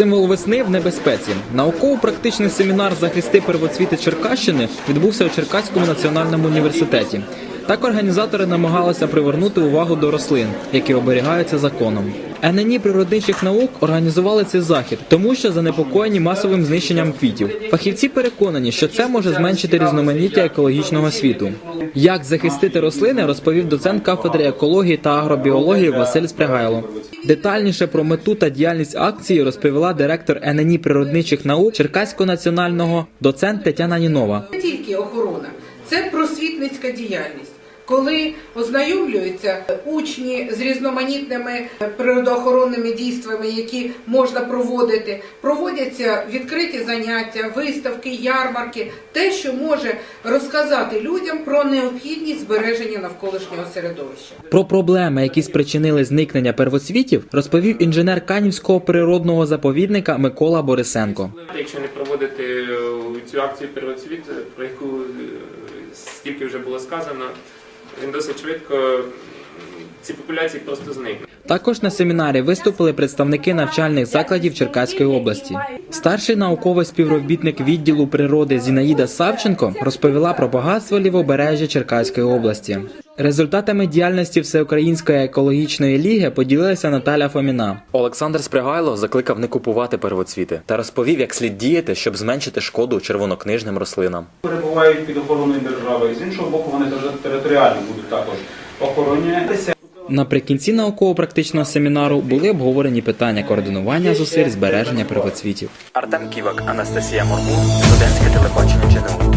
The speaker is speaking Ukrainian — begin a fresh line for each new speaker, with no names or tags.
Символ весни в небезпеці. Науково-практичний семінар захисти первоцвіти Черкащини відбувся у Черкаському національному університеті. Так організатори намагалися привернути увагу до рослин, які оберігаються законом. ННІ природничих наук організували цей захід, тому що занепокоєні масовим знищенням квітів. Фахівці переконані, що це може зменшити різноманіття екологічного світу. Як захистити рослини, розповів доцент кафедри екології та агробіології Василь Спрягайло. Детальніше про мету та діяльність акції розповіла директор ННІ природничих наук Черкаського національного доцент Тетяна Нінова.
Не тільки охорона, це просвітницька діяльність. Коли ознайомлюються учні з різноманітними природоохоронними дійствами, які можна проводити, проводяться відкриті заняття, виставки, ярмарки, те, що може розказати людям про необхідність збереження навколишнього середовища.
Про проблеми, які спричинили зникнення первоцвітів, розповів інженер Канівського природного заповідника Микола Борисенко.
Якщо не проводити е, цю акцію первоцвіт, про яку е, стільки вже було сказано, in da se človek eh, ці популяції просто зникнуть.
Також на семінарі виступили представники навчальних закладів Черкаської області. Старший науковий співробітник відділу природи Зінаїда Савченко розповіла про багатство лівобережжя Черкаської області. Результатами діяльності Всеукраїнської екологічної ліги поділилася Наталя Фоміна.
Олександр Спрягайло закликав не купувати первоцвіти та розповів, як слід діяти, щоб зменшити шкоду червонокнижним рослинам.
перебувають під охороною держави. З іншого боку, вони теж територіально будуть також охоронятися.
Наприкінці науково-практичного семінару були обговорені питання координування зусиль збереження первоцвітів.
Артем Ківак, Анастасія Моргун, студентське телебачення.